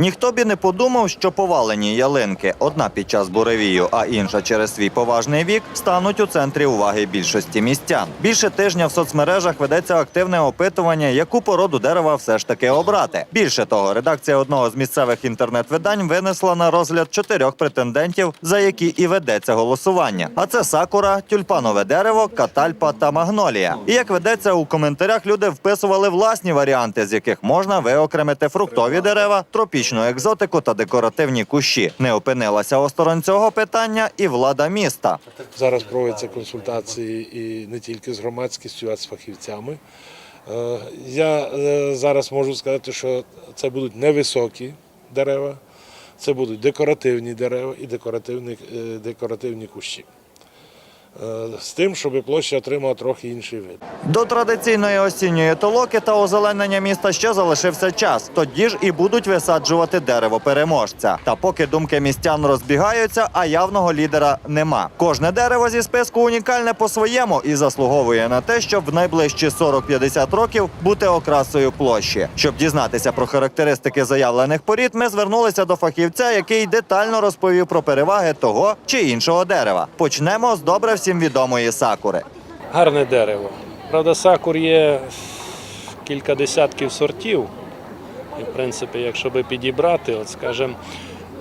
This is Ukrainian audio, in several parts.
Ніхто б і не подумав, що повалені ялинки, одна під час буревію, а інша через свій поважний вік, стануть у центрі уваги більшості містян. Більше тижня в соцмережах ведеться активне опитування, яку породу дерева все ж таки обрати. Більше того, редакція одного з місцевих інтернет-видань винесла на розгляд чотирьох претендентів, за які і ведеться голосування. А це сакура, тюльпанове дерево, катальпа та магнолія. І як ведеться у коментарях, люди вписували власні варіанти, з яких можна виокремити фруктові дерева, тропічну екзотику та декоративні кущі. Не опинилася осторонь цього питання і влада міста. Зараз проводяться консультації і не тільки з громадськістю, а з фахівцями. Е, Я е, зараз можу сказати, що це будуть невисокі дерева, це будуть декоративні дерева і декоративні, е, декоративні кущі. Е, З тим, щоб площа отримала трохи інший вид. До традиційної осінньої толоки та озеленення міста ще залишився час. Тоді ж і будуть висаджувати дерево переможця. Та поки думки містян розбігаються, а явного лідера нема. Кожне дерево зі списку унікальне по-своєму і заслуговує на те, щоб в найближчі 40-50 років бути окрасою площі. Щоб дізнатися про характеристики заявлених порід, ми звернулися до фахівця, який детально розповів про переваги того чи іншого дерева. Почнемо з добре всім відомої сакури. Гарне дерево. Правда, сакур є кілька десятків сортів. І, в принципі, якщо би підібрати, от скажімо,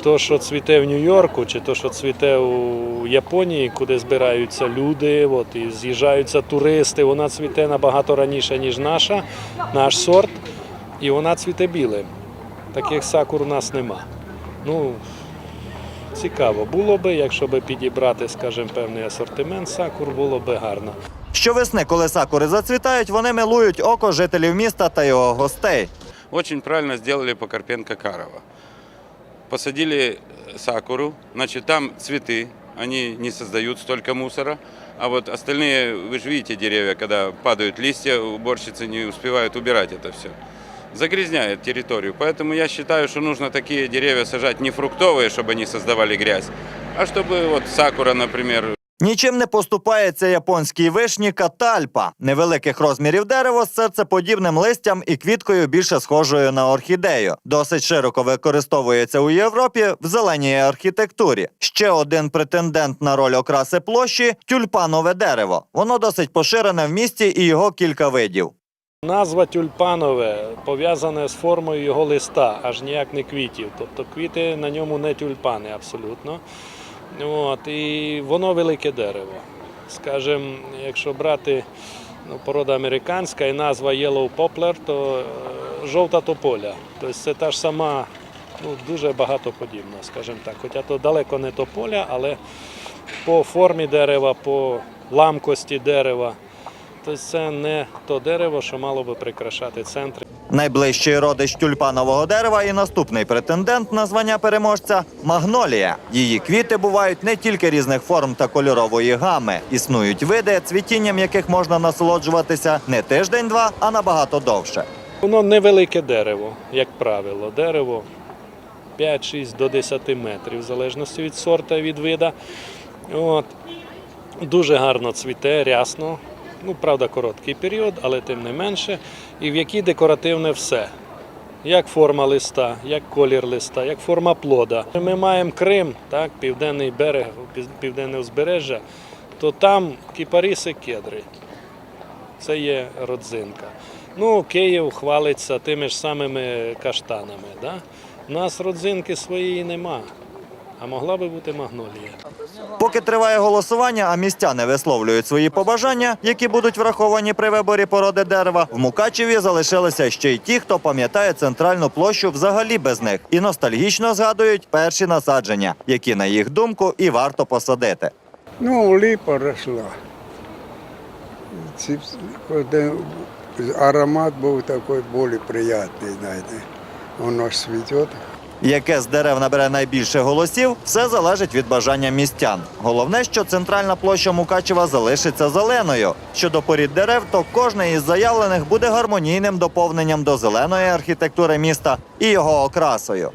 то, що цвіте в Нью-Йорку, чи то, що цвіте у Японії, куди збираються люди, от, і з'їжджаються туристи, вона цвіте набагато раніше, ніж наша, наш сорт, і вона цвіте білим. Таких сакур у нас нема. Ну, цікаво було би, якщо би підібрати, скажімо, певний асортимент сакур, було би гарно. Щовесни, коли сакури зацвітають, вони милують око жителів міста та його гостей. Очень правильно сделали по Карпенко Карова. Посадили сакуру, значит, там цветы, они не создают столько мусора. А вот остальные, вы же видите деревья, когда падают листья, уборщицы не успевают убирать это все. Загрязняет территорию. Поэтому я считаю, что нужно такие деревья сажать не фруктовые, чтобы они создавали грязь, а чтобы вот сакура, например, Нічим не поступається японській вишні катальпа. Невеликих розмірів дерево з серцеподібним листям і квіткою більше схожою на орхідею. Досить широко використовується у Європі в зеленій архітектурі. Ще один претендент на роль окраси площі тюльпанове дерево. Воно досить поширене в місті і його кілька видів. Назва тюльпанове пов'язана з формою його листа, аж ніяк не квітів. Тобто квіти на ньому не тюльпани абсолютно. От, і воно велике дерево. Скажем, якщо брати ну, порода американська і назва Yellow Poplar, то е, жовта тополя. Тобто це та ж сама, ну, дуже багатоподібна, скажімо так. Хоча то далеко не тополя, але по формі дерева, по ламкості дерева. Тобто це не то дерево, що мало би прикрашати центр. Найближчий родич тюльпанового дерева і наступний претендент на звання переможця магнолія. Її квіти бувають не тільки різних форм та кольорової гами. Існують види, цвітінням яких можна насолоджуватися не тиждень-два, а набагато довше. Воно невелике дерево, як правило. Дерево 5-6 до 10 метрів, в залежності від сорта і від вида. От. Дуже гарно цвіте, рясно. Ну, правда, короткий період, але тим не менше. І в якій декоративне все. Як форма листа, як колір листа, як форма плода. Ми маємо Крим, так, південний берег, південне узбережжя, то там кіпариси кедри. Це є родзинка. Ну, Київ хвалиться тими ж самими каштанами. Да? У нас родзинки своєї нема, а могла би бути магнолія. Поки триває голосування, а містяни висловлюють свої побажання, які будуть враховані при виборі породи дерева. В Мукачеві залишилися ще й ті, хто пам'ятає центральну площу взагалі без них, і ностальгічно згадують перші насадження, які, на їх думку, і варто посадити. Ну, липа росла. Ці- Аромат був такий більш приємний, знаєте. Воно ж цвіте. Яке з дерев набере найбільше голосів, все залежить від бажання містян. Головне, що центральна площа Мукачева залишиться зеленою. Щодо порід дерев, то кожне із заявлених буде гармонійним доповненням до зеленої архітектури міста і його окрасою.